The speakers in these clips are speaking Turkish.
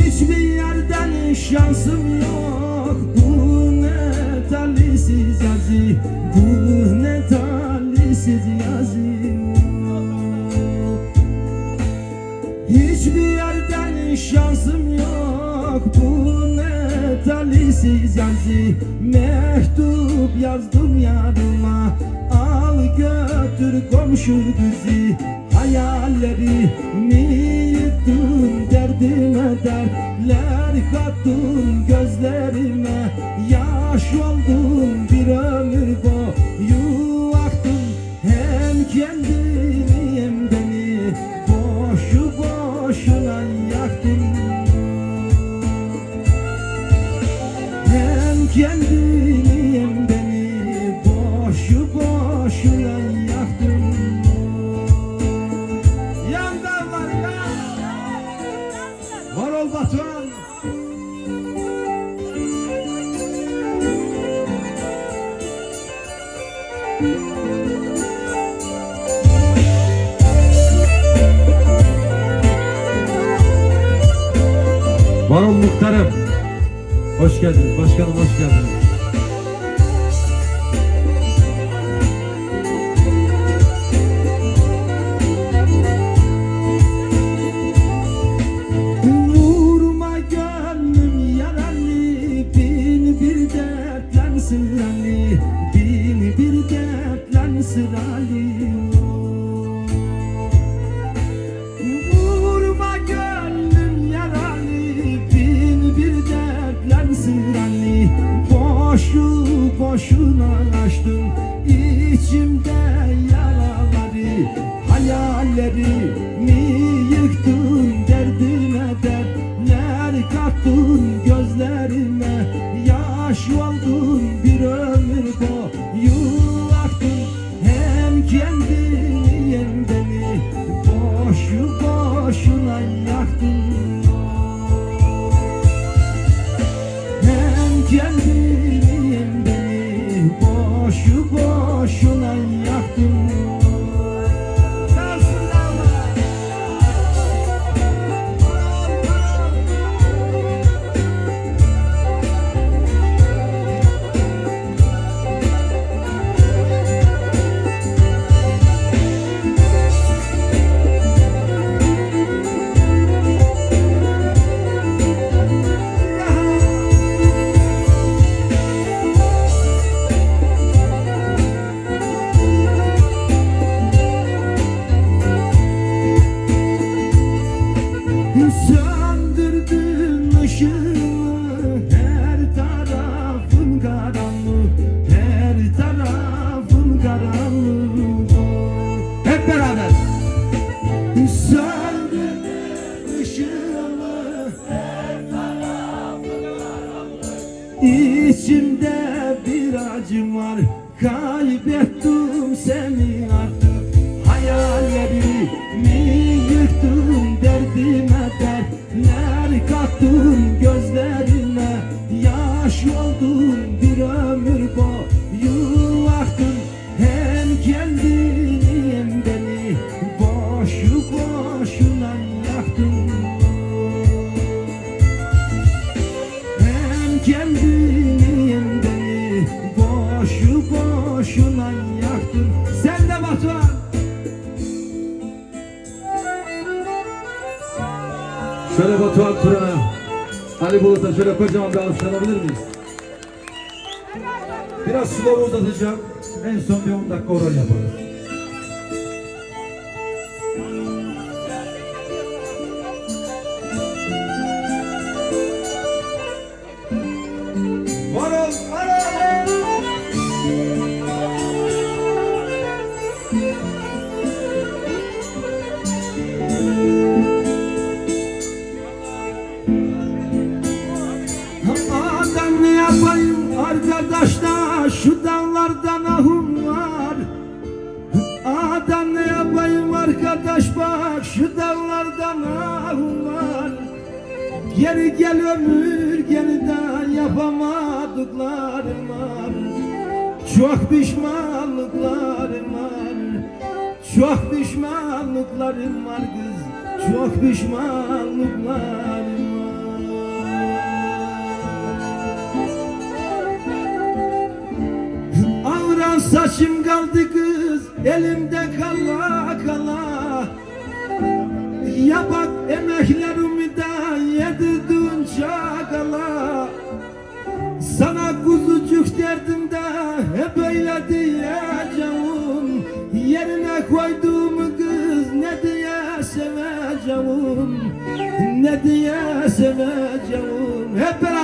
Hiçbir yerden şansım yok. Bu ne talihsiz yazı Bu ne talihsiz yazı. Hiçbir yerden şansım yok. Bu ne talihsiz yazı Mektup yazdım yarıma Al götür komşu kızı Hayallerimi yıktın Derdime dertler kattın Gözlerime yaş oldun Bir ömür boyu. Aktın Hem kendini hem beni Boşu boşuna yaktın Hem kendini hem beni Boşu boşuna yaktın Yandan var ya. Var ol Batuhan Hoş geldiniz. Başkanım hoş geldiniz. Ali Bulut'a şöyle kocaman bir alkışlanabilir miyiz? Biraz slow uzatacağım. En son bir 10 dakika oral yaparız. Da şu dağlardan ahım var. Adam ne yapayım arkadaş bak şu dağlardan ahım var. Geri gel ömür yeniden yapamadıklarım var. Çok pişmanlıklarım var. Çok pişmanlıklarım var kız Çok pişmanlıklarım saçım kaldı kız elimde kala kala. Ya bak emeklerimi de yedirdin çakala Sana kuzucuk derdim de hep öyle diyeceğim. Yerine koyduğumu kız ne diye seveceğim Ne diye seveceğim Hep beraber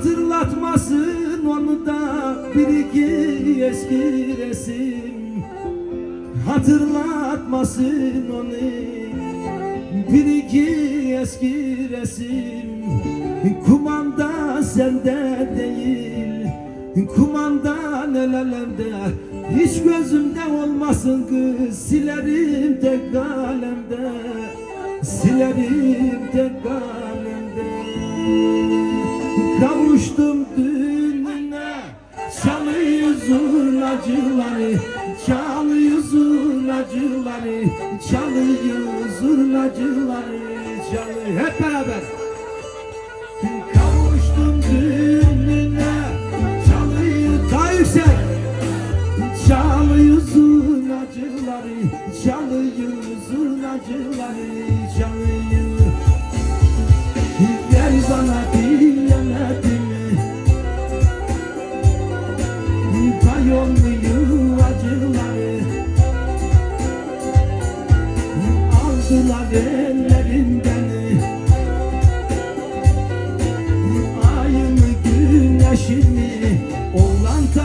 Hatırlatmasın onu da bir iki eski resim. Hatırlatmasın onu bir iki eski resim. Kumanda sende değil Kumandan el Hiç gözümde olmasın kız Silerim de kalemde. Silerim de kalemde Kavuştum düğününe. Çalıyor zurnacıları Çalıyor zurnacıları Çalıyor zurnacıları Çalıyor hep beraber. Kavuştum düğününe Çalıyor daha yüksek. Çalıyor zurnacıları Çalıyor zurnacıları Çalıyor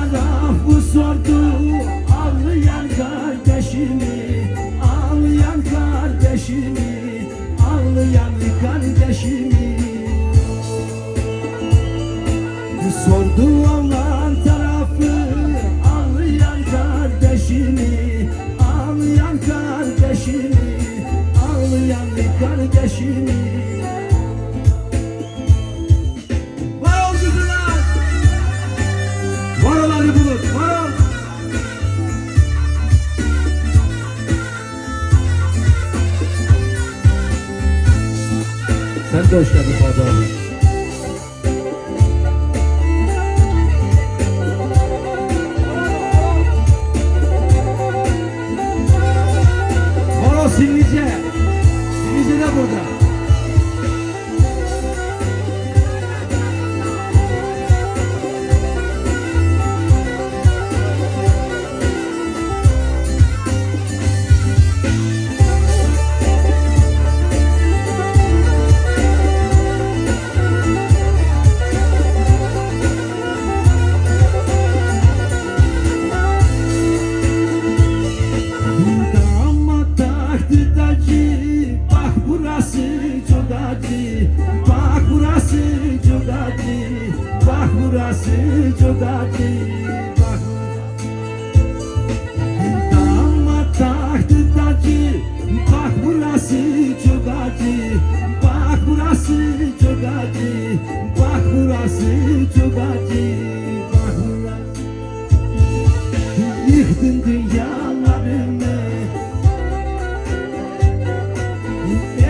Oğlan tarafı sordu Ağlayan kardeşimi Sen de hoş geldin burası çok acı Bak burası çok acı Bak burası çok acı Bak burası. Yıktın dünyalarımı.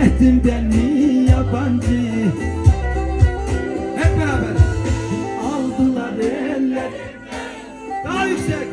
Ettin beni yabancı. Hep beraber. Aldılar ellerimden Daha yüksek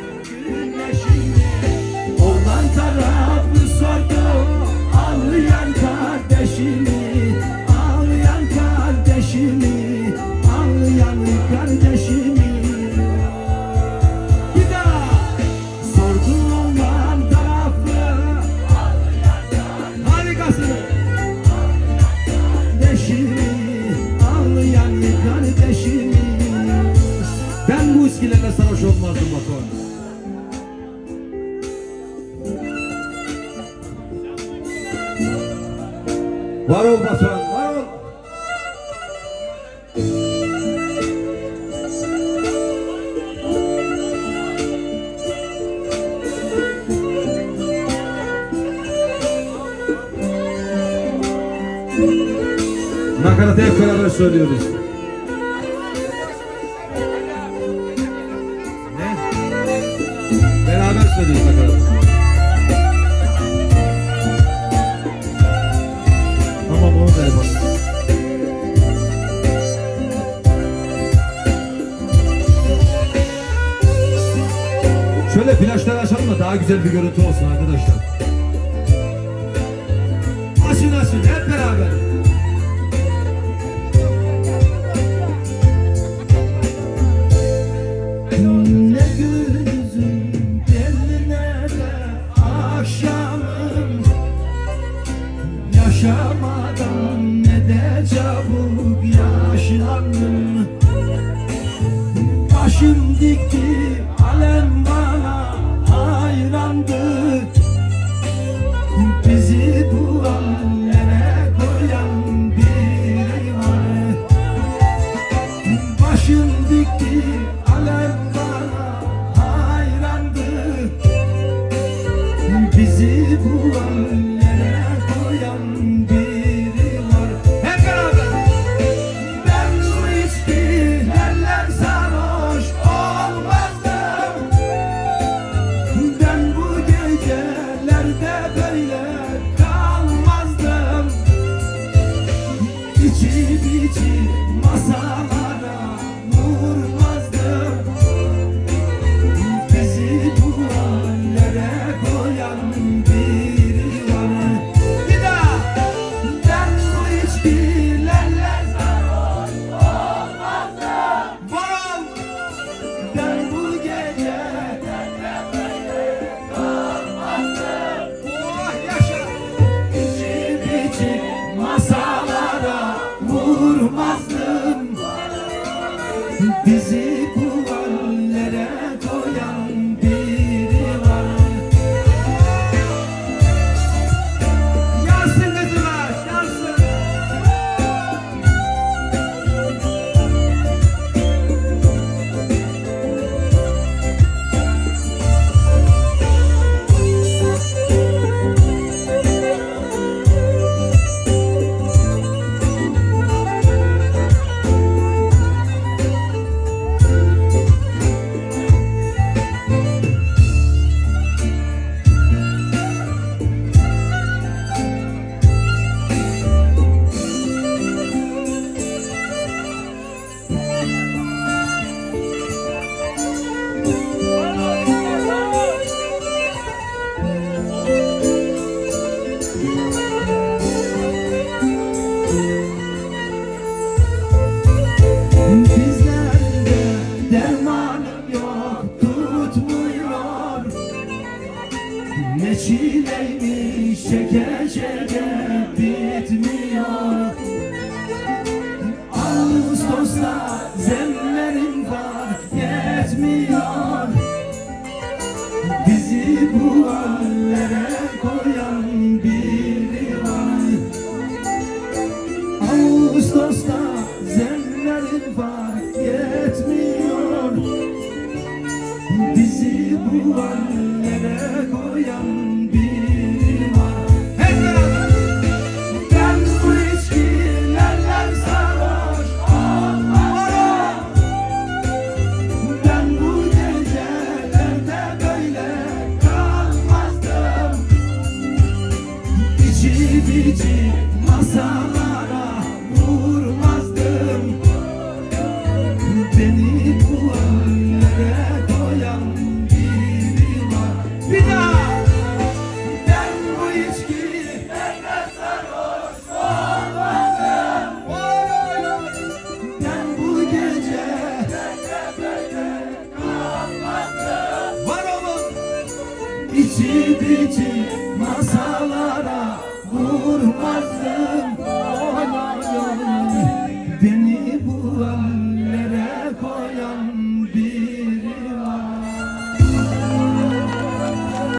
Varol Basan, varol. Nakaratı hep beraber söylüyoruz. Ne? Beraber söylüyoruz nakaratı. güzel bir görüntü olsun arkadaşlar. Açın açın. Hep bizi Ne çileymiş şeker şeker bitmiyor. Ağustos'ta zemlerim var yetmiyor. Bizi bu hallere